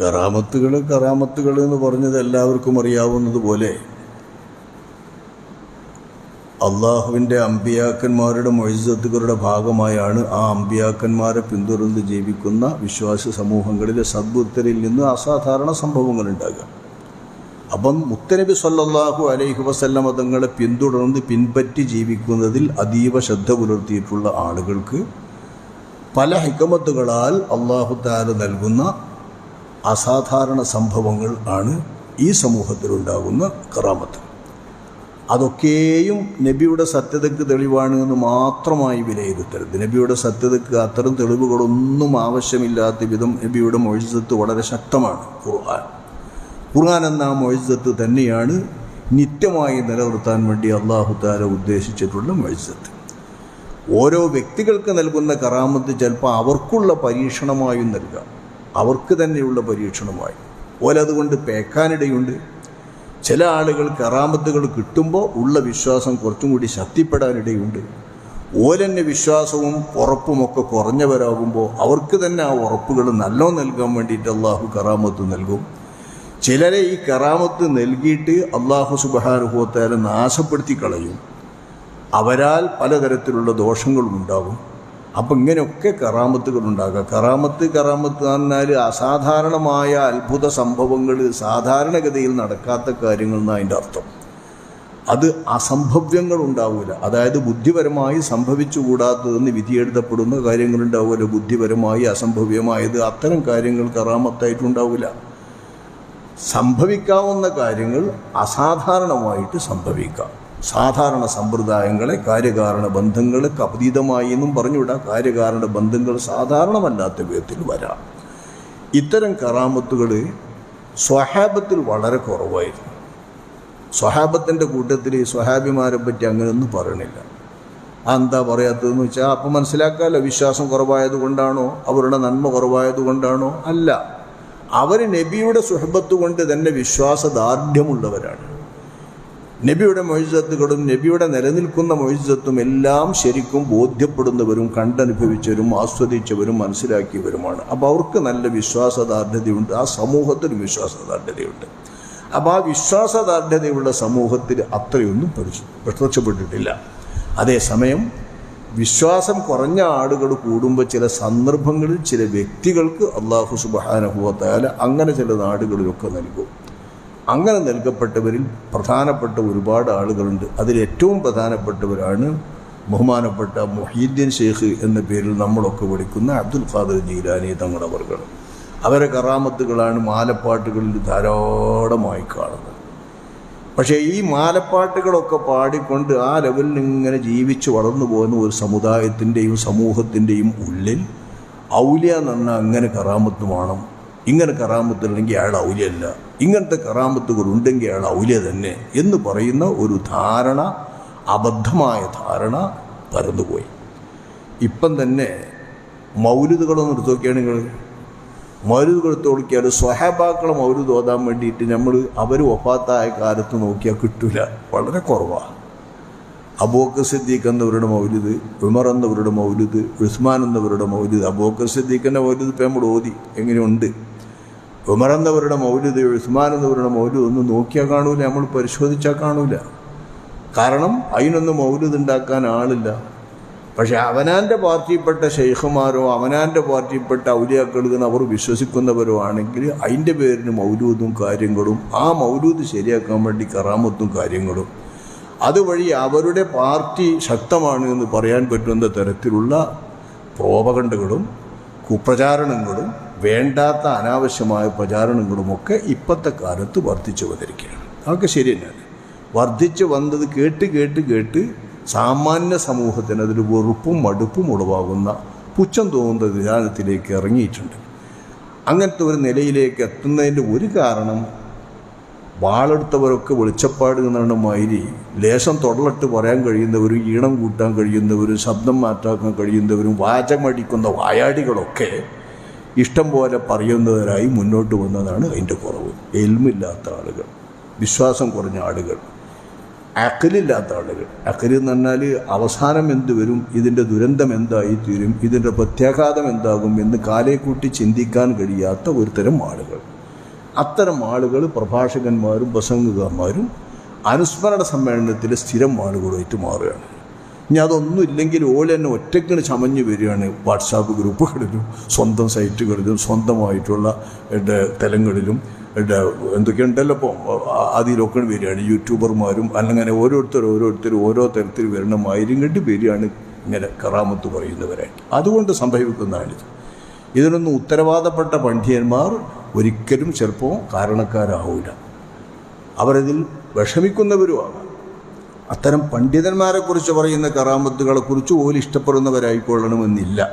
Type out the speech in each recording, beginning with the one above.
കറാമത്തുകൾ കറാമത്തുകൾ എന്ന് പറഞ്ഞത് എല്ലാവർക്കും അറിയാവുന്നതുപോലെ അള്ളാഹുവിന്റെ അമ്പിയാക്കന്മാരുടെ മൊഴിസത്തുകളുടെ ഭാഗമായാണ് ആ അമ്പിയാക്കന്മാരെ പിന്തുടർന്ന് ജീവിക്കുന്ന വിശ്വാസ സമൂഹങ്ങളിലെ സദ്ബുദ്ധരിൽ നിന്ന് അസാധാരണ സംഭവങ്ങൾ ഉണ്ടാകുക. അപ്പം മുത്തനബി സല്ലാഹു അലൈഹി വസല്ലമ തങ്ങളെ പിന്തുടർന്ന് പിൻപറ്റി ജീവിക്കുന്നതിൽ അതീവ ശ്രദ്ധ പുലർത്തിയിട്ടുള്ള ആളുകൾക്ക് പല ഹിക്കമത്തുകളാൽ അള്ളാഹു താല നൽകുന്ന അസാധാരണ സംഭവങ്ങൾ ആണ് ഈ സമൂഹത്തിലുണ്ടാകുന്ന കറാമത്ത്. അതൊക്കെയും നബിയുടെ സത്യതയ്ക്ക് തെളിവാണ് എന്ന് മാത്രമായി വിലയിരുത്തരുത്. നബിയുടെ സത്യതയ്ക്ക് അത്തരം തെളിവുകളൊന്നും ആവശ്യമില്ലാത്ത വിധം നബിയുടെ മൊഴിസത്ത് വളരെ ശക്തമാണ് ഖുർആൻ. ഖുർആൻ എന്ന ആ മൊഴിസത്ത് തന്നെയാണ് നിത്യമായി നിലനിർത്താൻ വേണ്ടി അള്ളാഹു താല ഉദ്ദേശിച്ചിട്ടുള്ള മൊഴിസത്ത് ഓരോ വ്യക്തികൾക്ക് നൽകുന്ന കറാമത്ത് ചിലപ്പോൾ അവർക്കുള്ള പരീക്ഷണമായും നൽകാം. അവർക്ക് തന്നെയുള്ള പരീക്ഷണമായി. ഓലതുകൊണ്ട് പേക്കാനിടയുണ്ട്. ചില ആളുകൾ കറാമത്തുകൾ കിട്ടുമ്പോൾ ഉള്ള വിശ്വാസം കുറച്ചും കൂടി ശക്തിപ്പെടാനിടയുണ്ട്. ഓലെന്നെ വിശ്വാസവും ഉറപ്പുമൊക്കെ കുറഞ്ഞവരാകുമ്പോൾ അവർക്ക് തന്നെ ആ ഉറപ്പുകൾ നല്ലോ നൽകാൻ വേണ്ടിയിട്ട് അള്ളാഹു കറാമത്ത് നൽകും. ചിലരെ ഈ കറാമത്ത് നൽകിയിട്ട് അള്ളാഹു സുബാനുഭവത്തേരെ നാശപ്പെടുത്തി കളയും. അവരാൽ പലതരത്തിലുള്ള ദോഷങ്ങളും ഉണ്ടാകും. അപ്പം ഇങ്ങനെയൊക്കെ കറാമത്തുകൾ ഉണ്ടാകുക കറാമത്ത് കറാമത്ത് എന്നാൽ അസാധാരണമായ അത്ഭുത സംഭവങ്ങൾ സാധാരണഗതിയിൽ നടക്കാത്ത കാര്യങ്ങൾ എന്നാണ് അതിന്റെ അർത്ഥം. അത് അസംഭവ്യങ്ങൾ ഉണ്ടാവില്ല അതായത് ബുദ്ധിപരമായി സംഭവിച്ചുകൂടാത്തതെന്ന് വിധിയെഴുതപ്പെടുന്ന കാര്യങ്ങളുണ്ടാവില്ല ബുദ്ധിപരമായി അസംഭവ്യമായത് അത്തരം കാര്യങ്ങൾ കറാമത്തായിട്ടുണ്ടാവില്ല സംഭവിക്കാവുന്ന കാര്യങ്ങൾ അസാധാരണമായിട്ട് സംഭവിക്കാം. സാധാരണ സമ്പ്രദായങ്ങളെ കാര്യകാരണ ബന്ധങ്ങൾക്ക് അപതീതമായി എന്നും പറഞ്ഞുവിടാം. കാര്യകാരണ ബന്ധങ്ങൾ സാധാരണമല്ലാത്ത വിധത്തിൽ വരാം. ഇത്തരം കറാമത്തുകൾ സ്വഹാബത്തിൽ വളരെ കുറവായിരുന്നു. സ്വഹാബത്തിന്റെ കൂട്ടത്തിൽ സ്വഹാബിമാരെ പറ്റി അങ്ങനെയൊന്നും പറയണില്ല. എന്താ പറയാത്തതെന്ന് വെച്ചാൽ അപ്പം മനസ്സിലാക്കാമല്ലോ വിശ്വാസം കുറവായത് കൊണ്ടാണോ അവരുടെ നന്മ കുറവായത് കൊണ്ടാണോ? അല്ല. അവർ നബിയുടെ സുഹബത്ത് കൊണ്ട് തന്നെ വിശ്വാസദാർഢ്യമുള്ളവരാണ്. നബിയുടെ മൊഴിസത്തുകളും നബിയുടെ നിലനിൽക്കുന്ന മൊഴിസത്തും എല്ലാം ശരിക്കും ബോധ്യപ്പെടുന്നവരും കണ്ടനുഭവിച്ചവരും ആസ്വദിച്ചവരും മനസ്സിലാക്കിയവരുമാണ്. അപ്പോൾ അവർക്ക് നല്ല വിശ്വാസദാർഢ്യതയുണ്ട് ആ സമൂഹത്തിനും വിശ്വാസദാർഢ്യതയുണ്ട് അപ്പോൾ ആ വിശ്വാസദാർഢ്യതയുള്ള സമൂഹത്തിൽ അത്രയൊന്നും പ്രത്യക്ഷപ്പെട്ടിട്ടില്ല. അതേസമയം വിശ്വാസം കുറഞ്ഞ ആളുകൾ കൂടുമ്പോൾ ചില സന്ദർഭങ്ങളിൽ ചില വ്യക്തികൾക്ക് അള്ളാഹു സുബാനുഭവത്തായാലും അങ്ങനെ ചില നാടുകളിലൊക്കെ നൽകും. അങ്ങനെ നൽകപ്പെട്ടവരിൽ പ്രധാനപ്പെട്ട ഒരുപാട് ആളുകളുണ്ട്. അതിൽ ഏറ്റവും പ്രധാനപ്പെട്ടവരാണ് ബഹുമാനപ്പെട്ട മൊഹീദ്ദീൻ ഷെയ്ഖ് എന്ന പേരിൽ നമ്മളൊക്കെ വിളിക്കുന്ന അബ്ദുൽ ഖാദർ ജീലാനി തങ്ങളവർകൾ അവരെ കറാമത്തുകളാണ് മാലപ്പാട്ടുകളിൽ ധാരാളമായി കാണുന്നത്. പക്ഷേ ഈ മാലപ്പാട്ടുകളൊക്കെ പാടിക്കൊണ്ട് ആ ലെവലിൽ ഇങ്ങനെ ജീവിച്ച് വളർന്നു പോകുന്ന ഒരു സമുദായത്തിന്റെയും സമൂഹത്തിന്റെയും ഉള്ളിൽ ഔലിയ പറഞ്ഞാൽ അങ്ങനെ കറാമത്ത് വേണം ഇങ്ങനെ കറാമത്തുണ്ടെങ്കിൽ അയാൾ ഔലിയല്ല. ഇങ്ങനത്തെ കറാമത്തുകൾ ഉണ്ടെങ്കിൽ അയാൾ ഔലിയ തന്നെ എന്ന് പറയുന്ന ഒരു ധാരണ അബദ്ധമായ ധാരണ പരന്നുപോയി. ഇപ്പം തന്നെ മൗലിദുകളൊന്നും എടുത്തു നോക്കിയാണ് നിങ്ങൾ. മൗലുദുകൾ നോക്കിയാൽ സ്വഹാബാക്കളെ മൗലിദ് ഓതാൻ വേണ്ടിയിട്ട് നമ്മൾ അവർ ഒപ്പാത്തായ കാലത്ത് നോക്കിയാൽ കിട്ടില്ല വളരെ കുറവാണ് അബൂക്കർ സിദ്ദീഖ് എന്നവരുടെ മൗലിദ് ഉമർ എന്നവരുടെ മൗലിദ് ഉസ്മാൻ എന്നവരുടെ മൗലിദ് അബൂക്കർ സിദ്ദീഖിന്റെ മൗലിദ് ഇപ്പം നമ്മൾ ഓതി. എങ്ങനെയുണ്ട്? ഉമർ മൗല്യത ഉസ്മാനെന്നവരുടെ ഉസ്മാൻ ഒന്ന് നോക്കിയാൽ കാണൂല നമ്മൾ പരിശോധിച്ചാൽ കാണൂല. കാരണം അതിനൊന്നും മൗല്യത ഉണ്ടാക്കാൻ ആളില്ല. പക്ഷെ അവനാന്റെ പാർട്ടിയിൽപ്പെട്ട ഷെയ്ഖുമാരോ അവനാന്റെ പാർട്ടിയിൽപ്പെട്ട ഔലിയാക്കളും അവർ വിശ്വസിക്കുന്നവരോ ആണെങ്കിൽ അതിന്റെ പേരിന് മൗലൂദും കാര്യങ്ങളും ആ മൗലൂദ് ശരിയാക്കാൻ വേണ്ടി കറാമത്തും കാര്യങ്ങളും. അതുവഴി അവരുടെ പാർട്ടി ശക്തമാണ് എന്ന് പറയാൻ പറ്റുന്ന തരത്തിലുള്ള പ്രോപകണ്ടകളും കുപ്രചാരണങ്ങളും വേണ്ടാത്ത അനാവശ്യമായ പ്രചാരണങ്ങളുമൊക്കെ ഇപ്പോഴത്തെ കാലത്ത് വർദ്ധിച്ചു വന്നിരിക്കുകയാണ്. അതൊക്കെ ശരി തന്നെയാണ് വർദ്ധിച്ചു വന്നത് കേട്ട് കേട്ട് കേട്ട് സാമാന്യ സമൂഹത്തിന് അതിൽ വെറുപ്പും മടുപ്പും ഉളവാകുന്ന പുച്ഛം തോന്നുന്ന വിധാനത്തിലേക്ക് ഇറങ്ങിയിട്ടുണ്ട്. അങ്ങനത്തെ ഒരു നിലയിലേക്ക് എത്തുന്നതിന്റെ ഒരു കാരണം വാളെടുത്തവരൊക്കെ വെളിച്ചപ്പാട് എന്നാണ് മാതിരി ലേശം തൊടലിട്ട് പറയാൻ കഴിയുന്നവരും ഈണം കൂട്ടാൻ കഴിയുന്നവരും ശബ്ദം മാറ്റാക്കാൻ കഴിയുന്നവരും വാചമടിക്കുന്ന വായാടികളൊക്കെ ഇഷ്ടം പോലെ പറയുന്നവരായി മുന്നോട്ട് വന്നതാണ് അതിന്റെ കുറവ്. എൽമില്ലാത്ത ആളുകൾ വിശ്വാസം കുറഞ്ഞ ആളുകൾ അക്കലില്ലാത്ത ആളുകൾ. അക്കൽ എന്ന് പറഞ്ഞാൽ അവസാനം എന്ത് വരും ഇതിന്റെ ദുരന്തം എന്തായി തീരും ഇതിന്റെ പ്രത്യാഘാതം എന്താകും എന്ന് കാലേക്കൂട്ടി ചിന്തിക്കാൻ കഴിയാത്ത ഒരു തരം ആളുകൾ. അത്തരം ആളുകൾ പ്രഭാഷകന്മാരും പ്രസംഗകന്മാരും അനുസ്മരണ സമ്മേളനത്തിലെ സ്ഥിരം ആളുകളായിട്ട് മാറുകയാണ്. ഇനി അതൊന്നും ഇല്ലെങ്കിൽ ഓല തന്നെ ഒറ്റക്കിന് ചമഞ്ഞു വരികയാണ് വാട്സാപ്പ് ഗ്രൂപ്പുകളിലും സ്വന്തം സൈറ്റുകളിലും സ്വന്തമായിട്ടുള്ള തലങ്ങളിലും എന്തൊക്കെയുണ്ടല്ലോ ഇപ്പോൾ അതിലൊക്കെ വരികയാണ്. യൂട്യൂബർമാരും അല്ലെങ്കിൽ ഓരോരുത്തർ ഓരോരുത്തർ ഓരോ തരത്തിൽ വരുന്ന മൈരും കണ്ട് വരികയാണ് ഇങ്ങനെ കറാമത്ത് പറയുന്നവരെ അതുകൊണ്ട് സംഭവിക്കുന്നതാണിത്. ഇതിനൊന്നും ഉത്തരവാദപ്പെട്ട പണ്ഡിതന്മാർ ഒരിക്കലും ചിലപ്പോൾ കാരണക്കാരാവില്ല അവരതിൽ വിഷമിക്കുന്നവരുമാണ് അത്തരം പണ്ഡിതന്മാരെ കുറിച്ച് പറയുന്ന കറാമത്തുകളെ കുറിച്ച് ഓൽ ഇഷ്ടപ്പെടുന്നവരായിക്കൊള്ളണമെന്നില്ല.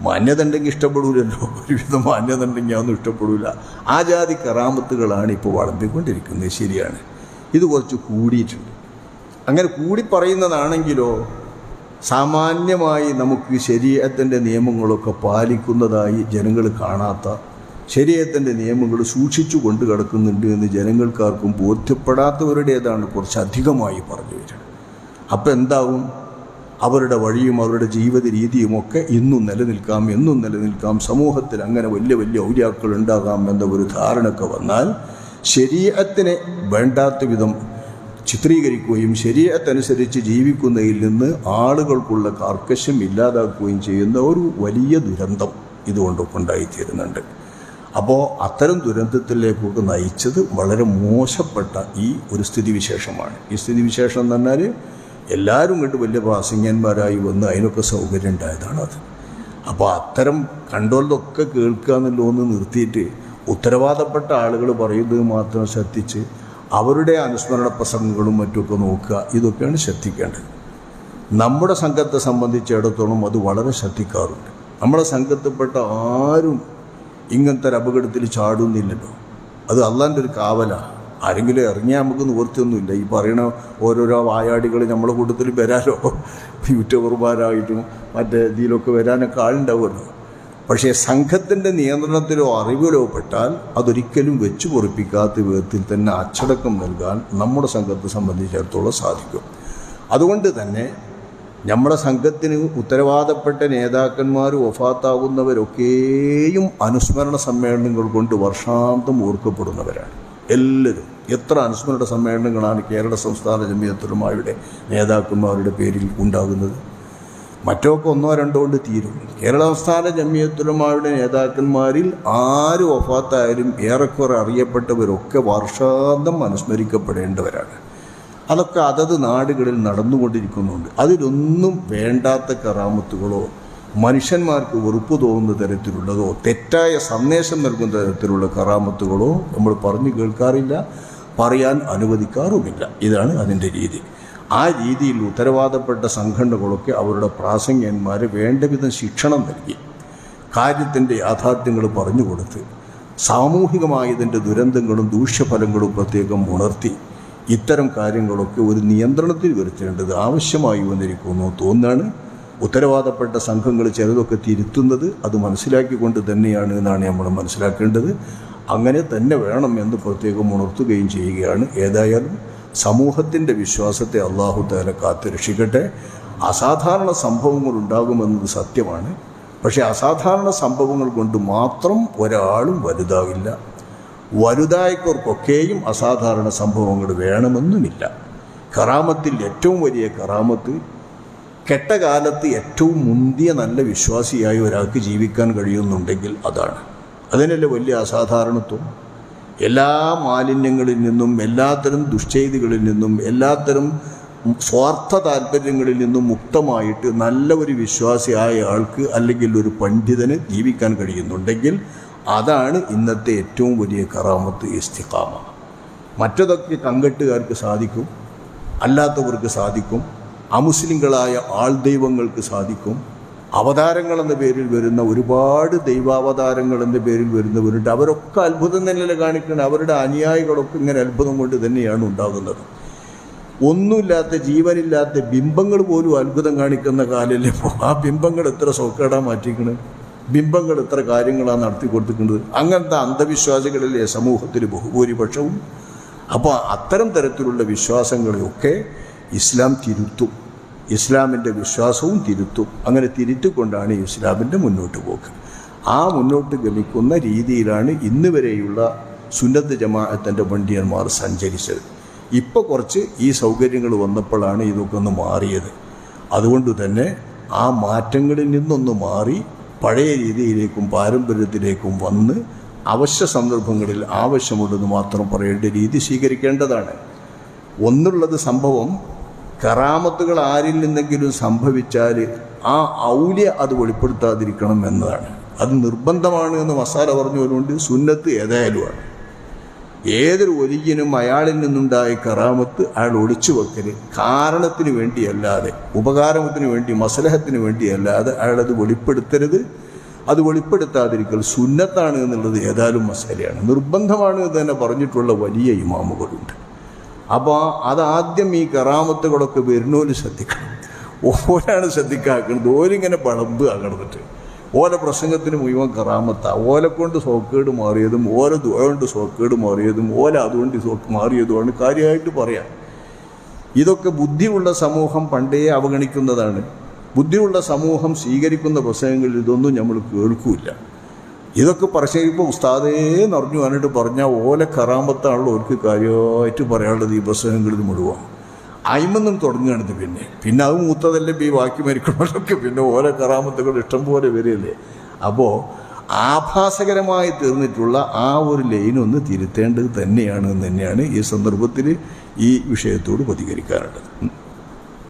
മാന്യത ഉണ്ടെങ്കിൽ ഇഷ്ടപ്പെടൂലല്ലോ. ഒരുവിധം മാന്യത ഉണ്ടെങ്കിൽ അതൊന്നും ഇഷ്ടപ്പെടില്ല ആ ജാതി കറാമത്തുകളാണ് ഇപ്പോൾ വളർത്തിക്കൊണ്ടിരിക്കുന്നത്. ശരിയാണ്. ഇത് കുറച്ച് കൂടിയിട്ടുണ്ട്. അങ്ങനെ കൂടി പറയുന്നതാണെങ്കിലോ സാമാന്യമായി നമുക്ക് ശരീരത്തിന്റെ നിയമങ്ങളൊക്കെ പാലിക്കുന്നതായി ജനങ്ങൾ കാണാത്ത ശരീരത്തിന്റെ നിയമങ്ങൾ സൂക്ഷിച്ചു കൊണ്ട് കിടക്കുന്നുണ്ട് എന്ന് ജനങ്ങൾക്കാർക്കും ബോധ്യപ്പെടാത്തവരുടേതാണ് കുറച്ചധികമായി പറഞ്ഞു വരുന്നത്. അപ്പോൾ എന്താവും? അവരുടെ വഴിയും അവരുടെ ജീവിത രീതിയും ഒക്കെ ഇന്നും നിലനിൽക്കാം എന്നും നിലനിൽക്കാം. സമൂഹത്തിൽ അങ്ങനെ വലിയ വലിയ ഔര്യാക്കൾ ഉണ്ടാകാം എന്ന ഒരു ധാരണയൊക്കെ വന്നാൽ ശരീരത്തിനെ വേണ്ടാത്ത വിധം ചിത്രീകരിക്കുകയും ശരീരത്തനുസരിച്ച് ജീവിക്കുന്നതിൽ നിന്ന് ആളുകൾക്കുള്ള കാർക്കശ്യം ഇല്ലാതാക്കുകയും ചെയ്യുന്ന ഒരു വലിയ ദുരന്തം ഇതുകൊണ്ടൊക്കെ ഉണ്ടായിത്തീരുന്നുണ്ട്. അപ്പോൾ അത്തരം ദുരന്തത്തിലേക്കൊക്കെ നയിച്ചത് വളരെ മോശപ്പെട്ട ഈ ഒരു സ്ഥിതിവിശേഷമാണ്. ഈ സ്ഥിതിവിശേഷം എന്ന് പറഞ്ഞാൽ എല്ലാവരും കണ്ട് വലിയ പ്രാസംഗ്യന്മാരായി വന്ന് അതിനൊക്കെ സൗകര്യം ഉണ്ടായതാണ് അത്. അപ്പോൾ അത്തരം കണ്ടോലൊക്കെ കേൾക്കുക എന്നുള്ളതൊന്ന് നിർത്തിയിട്ട് ഉത്തരവാദപ്പെട്ട ആളുകൾ പറയുന്നത് മാത്രം ശ്രദ്ധിച്ച് അവരുടെ അനുസ്മരണ പ്രസംഗങ്ങളും മറ്റുമൊക്കെ നോക്കുക ഇതൊക്കെയാണ് ശ്രദ്ധിക്കേണ്ടത്. നമ്മുടെ സംഘത്തെ സംബന്ധിച്ചിടത്തോളം അത് വളരെ ശ്രദ്ധിക്കാറുണ്ട്. നമ്മുടെ സംഘത്തിൽപ്പെട്ട ആരും ഇങ്ങനത്തെ ഒരു അപകടത്തിൽ ചാടുന്നില്ലല്ലോ. അത് അള്ളാന്റെ ഒരു കാവലാണ് ആരെങ്കിലും ഇറങ്ങിയാൽ നമുക്ക് നിവൃത്തിയൊന്നുമില്ല. ഈ പറയണ ഓരോരോ വായാടികൾ നമ്മളെ കൂട്ടത്തിൽ വരാലോ. യൂട്യൂബർമാരായിട്ടും മറ്റേ ഇതിലൊക്കെ വരാനൊക്കെ ആളുണ്ടാവുമല്ലോ. പക്ഷേ സംഘത്തിന്റെ നിയന്ത്രണത്തിലോ അറിവിലോ പെട്ടാൽ അതൊരിക്കലും വെച്ചു പൊറിപ്പിക്കാത്ത വിധത്തിൽ തന്നെ അച്ചടക്കം നൽകാൻ നമ്മുടെ സംഘത്തെ സംബന്ധിച്ചിടത്തോളം സാധിക്കും. അതുകൊണ്ട് തന്നെ നമ്മുടെ സംഘത്തിന് ഉത്തരവാദപ്പെട്ട നേതാക്കന്മാർ ഒഫാത്താകുന്നവരൊക്കെയും അനുസ്മരണ സമ്മേളനങ്ങൾ കൊണ്ട് വർഷാന്തം ഓർക്കപ്പെടുന്നവരാണ്. എല്ലാവരും. എത്ര അനുസ്മരണ സമ്മേളനങ്ങളാണ് കേരള സംസ്ഥാന ജമിയത്തുലമായുടെ നേതാക്കന്മാരുടെ പേരിൽ ഉണ്ടാകുന്നത്? മറ്റൊക്കെ ഒന്നോ രണ്ടോ കൊണ്ട് തീരും. കേരള സംസ്ഥാന ജമിയത്തുലമായുടെ നേതാക്കന്മാരിൽ ആര് ഒഫാത്തായാലും ഏറെക്കുറെ അറിയപ്പെട്ടവരൊക്കെ വർഷാന്തം അനുസ്മരിക്കപ്പെടേണ്ടവരാണ്. അതൊക്കെ അതത് നാടുകളിൽ നടന്നുകൊണ്ടിരിക്കുന്നുണ്ട്. അതിലൊന്നും വേണ്ടാത്ത കറാമത്തുകളോ മനുഷ്യന്മാർക്ക് വെറുപ്പ് തോന്നുന്ന തരത്തിലുള്ളതോ തെറ്റായ സന്ദേശം നൽകുന്ന തരത്തിലുള്ള കറാമത്തുകളോ നമ്മൾ പറഞ്ഞു കേൾക്കാറില്ല പറയാൻ അനുവദിക്കാറുമില്ല. ഇതാണ് അതിന്റെ രീതി. ആ രീതിയിൽ ഉത്തരവാദപ്പെട്ട സംഘടനകളൊക്കെ അവരുടെ പ്രാസംഗ്യന്മാരെ വേണ്ടവിധം ശിക്ഷണം നൽകി. കാര്യത്തിന്റെ യാഥാർത്ഥ്യങ്ങൾ പറഞ്ഞു കൊടുത്ത് സാമൂഹികമായതിന്റെ ദുരന്തങ്ങളും ദൂഷ്യഫലങ്ങളും പ്രത്യേകം ഉണർത്തി ഇത്തരം കാര്യങ്ങളൊക്കെ ഒരു നിയന്ത്രണത്തിൽ വരുത്തേണ്ടത് ആവശ്യമായി വന്നിരിക്കുന്നു തോന്നാണ് ഉത്തരവാദപ്പെട്ട സംഘങ്ങൾ ചിലതൊക്കെ തിരുത്തുന്നത് അത് മനസ്സിലാക്കിക്കൊണ്ട് തന്നെയാണ് എന്നാണ് നമ്മൾ മനസ്സിലാക്കേണ്ടത്. അങ്ങനെ തന്നെ വേണം എന്ന് പ്രത്യേകം ഉണർത്തുകയും ചെയ്യുകയാണ്. ഏതായാലും സമൂഹത്തിന്റെ വിശ്വാസത്തെ അള്ളാഹു താല കാത്തുരക്ഷിക്കട്ടെ അസാധാരണ സംഭവങ്ങൾ ഉണ്ടാകുമെന്നത് സത്യമാണ്. പക്ഷേ അസാധാരണ സംഭവങ്ങൾ കൊണ്ട് മാത്രം ഒരാളും വലുതാവില്ല. വലുതായവർക്കൊക്കെയും അസാധാരണ സംഭവങ്ങൾ വേണമെന്നുമില്ല. കറാമത്തിൽ ഏറ്റവും വലിയ കറാമത്ത് കെട്ട കാലത്ത് ഏറ്റവും മുന്തിയ നല്ല വിശ്വാസിയായി ഒരാൾക്ക് ജീവിക്കാൻ കഴിയുന്നുണ്ടെങ്കിൽ അതാണ്. അതിനല്ലേ വലിയ അസാധാരണത്വം? എല്ലാ മാലിന്യങ്ങളിൽ നിന്നും എല്ലാത്തരം ദുഷ്ചെയ്തികളിൽ നിന്നും എല്ലാത്തരം സ്വാർത്ഥ താല്പര്യങ്ങളിൽ നിന്നും മുക്തമായിട്ട് നല്ല ഒരു വിശ്വാസിയായ ആൾക്ക് അല്ലെങ്കിൽ ഒരു പണ്ഡിതന് ജീവിക്കാൻ കഴിയുന്നുണ്ടെങ്കിൽ അതാണ് ഇന്നത്തെ ഏറ്റവും വലിയ കറാമത്ത് ഇസ്തിഖാമ. മറ്റതൊക്കെ കങ്കട്ടുകാർക്ക് സാധിക്കും അല്ലാത്തവർക്ക് സാധിക്കും അമുസ്ലിങ്ങളായ ആൾ ദൈവങ്ങൾക്ക് സാധിക്കും. അവതാരങ്ങൾ എന്ന പേരിൽ വരുന്ന ഒരുപാട് ദൈവാവതാരങ്ങൾ എന്ന പേരിൽ വരുന്നവരുണ്ട്. അവരൊക്കെ അത്ഭുതം തന്നെയല്ലേ കാണിക്കുന്നത്? അവരുടെ അനുയായികളൊക്കെ ഇങ്ങനെ അത്ഭുതം കൊണ്ട് തന്നെയാണ് ഉണ്ടാകുന്നത്. ഒന്നുമില്ലാത്ത ജീവനില്ലാത്ത ബിംബങ്ങൾ പോലും അത്ഭുതം കാണിക്കുന്ന കാലല്ലേ. ആ ബിംബങ്ങൾ എത്ര സോക്കേടാ മാറ്റിക്കണത് ബിംബങ്ങൾ എത്ര കാര്യങ്ങളാണ് നടത്തി കൊടുത്തിട്ടുണ്ട്. അങ്ങനത്തെ അന്ധവിശ്വാസികളിലെ സമൂഹത്തിൽ ബഹുഭൂരിപക്ഷവും. അപ്പോൾ അത്തരം തരത്തിലുള്ള വിശ്വാസങ്ങളെയൊക്കെ ഇസ്ലാം തിരുത്തും. ഇസ്ലാമിന്റെ വിശ്വാസവും തിരുത്തും. അങ്ങനെ തിരുത്തിക്കൊണ്ടാണ് ഇസ്ലാമിന്റെ മുന്നോട്ട് പോക്ക്. ആ മുന്നോട്ട് ഗമിക്കുന്ന രീതിയിലാണ് ഇന്ന് വരെയുള്ള സുന്നത്ത് ജമാഅത്തിന്റെ വണ്ടിയന്മാർ സഞ്ചരിച്ചത്. ഇപ്പോൾ കുറച്ച് ഈ സൗകര്യങ്ങൾ വന്നപ്പോഴാണ് ഇതൊക്കെ ഒന്ന് മാറിയത്. അതുകൊണ്ട് തന്നെ ആ മാറ്റങ്ങളിൽ നിന്നൊന്ന് മാറി പഴയ രീതിയിലേക്കും പാരമ്പര്യത്തിലേക്കും വന്ന് അവശ്യ സന്ദർഭങ്ങളിൽ ആവശ്യമുണ്ടെന്ന് മാത്രം പറയേണ്ട രീതി സ്വീകരിക്കേണ്ടതാണ്. ഒന്നുള്ളത് സംഭവം കറാമത്തുകൾ ആരിൽ നിന്നെങ്കിലും സംഭവിച്ചാൽ ആ ഔല്യ അത് വെളിപ്പെടുത്താതിരിക്കണം എന്നതാണ്. അത് നിർബന്ധമാണ് എന്ന് മസാല പറഞ്ഞുകൊണ്ട് സുന്നത്ത് ഏതായാലുമാണ്. ഏതൊരു ഒലിയിനും അയാളിൽ നിന്നുണ്ടായ കറാമത്ത് അയാൾ ഒളിച്ചു വെക്കൽ. കാരണത്തിന് വേണ്ടിയല്ലാതെ ഉപകാരത്തിന് വേണ്ടി മസലഹത്തിന് വേണ്ടിയല്ലാതെ അയാളത് വെളിപ്പെടുത്തരുത്. അത് വെളിപ്പെടുത്താതിരിക്കൽ സുന്നത്താണ് എന്നുള്ളത് ഏതായാലും മസലയാണ്. നിർബന്ധമാണ് എന്ന് തന്നെ പറഞ്ഞിട്ടുള്ള വലിയ ഇമാമുകളുണ്ട്. അപ്പോൾ അതാദ്യം ഈ കറാമത്തുകളൊക്കെ വരുന്നവർ ശ്രദ്ധിക്കണം. ഓരാണ് ശ്രദ്ധിക്കാക്കുന്നത് ഓരിങ്ങനെ പളമ്പ് കിടന്നിട്ട് ഓല പ്രസംഗത്തിന് മുഴുവൻ കറാമത്ത. ഓല കൊണ്ട് സോക്കേട് മാറിയതും ഓല കൊണ്ട് സോക്കേട് മാറിയതും ഓല അതുകൊണ്ട് സോക്ക് മാറിയതുമാണ് കാര്യമായിട്ട് പറയാം. ഇതൊക്കെ ബുദ്ധിയുള്ള സമൂഹം പണ്ടേ അവഗണിക്കുന്നതാണ്. ബുദ്ധിയുള്ള സമൂഹം സ്വീകരിക്കുന്ന പ്രസംഗങ്ങളിൽ ഇതൊന്നും നമ്മൾ കേൾക്കൂല ഇതൊക്കെ പ്രസംഗിക്കുമ്പോൾ ഉസ്താദേ നിറഞ്ഞു പറഞ്ഞിട്ട് പറഞ്ഞാൽ ഓല കറാമത്താണല്ലോ അവർക്ക് കാര്യമായിട്ട് പറയാനുള്ളത് ഈ പ്രസംഗങ്ങളിൽ മുഴുവൻ. അയിമൊന്നും തുടങ്ങുകയാണിത് പിന്നെ. പിന്നെ അത് മൂത്തതല്ലേ ഈ ബാക്കി മരിക്കണമെന്നൊക്കെ പിന്നെ ഓരോ കറാമത്തുകൾ ഇഷ്ടം പോലെ വരികയല്ലേ. അപ്പോൾ ആഭാസകരമായി തീർന്നിട്ടുള്ള ആ ഒരു ലൈനൊന്ന് തിരുത്തേണ്ടത് തന്നെയാണ് തന്നെയാണ് ഈ സന്ദർഭത്തിൽ ഈ വിഷയത്തോട് പ്രതികരിക്കാറുള്ളത്.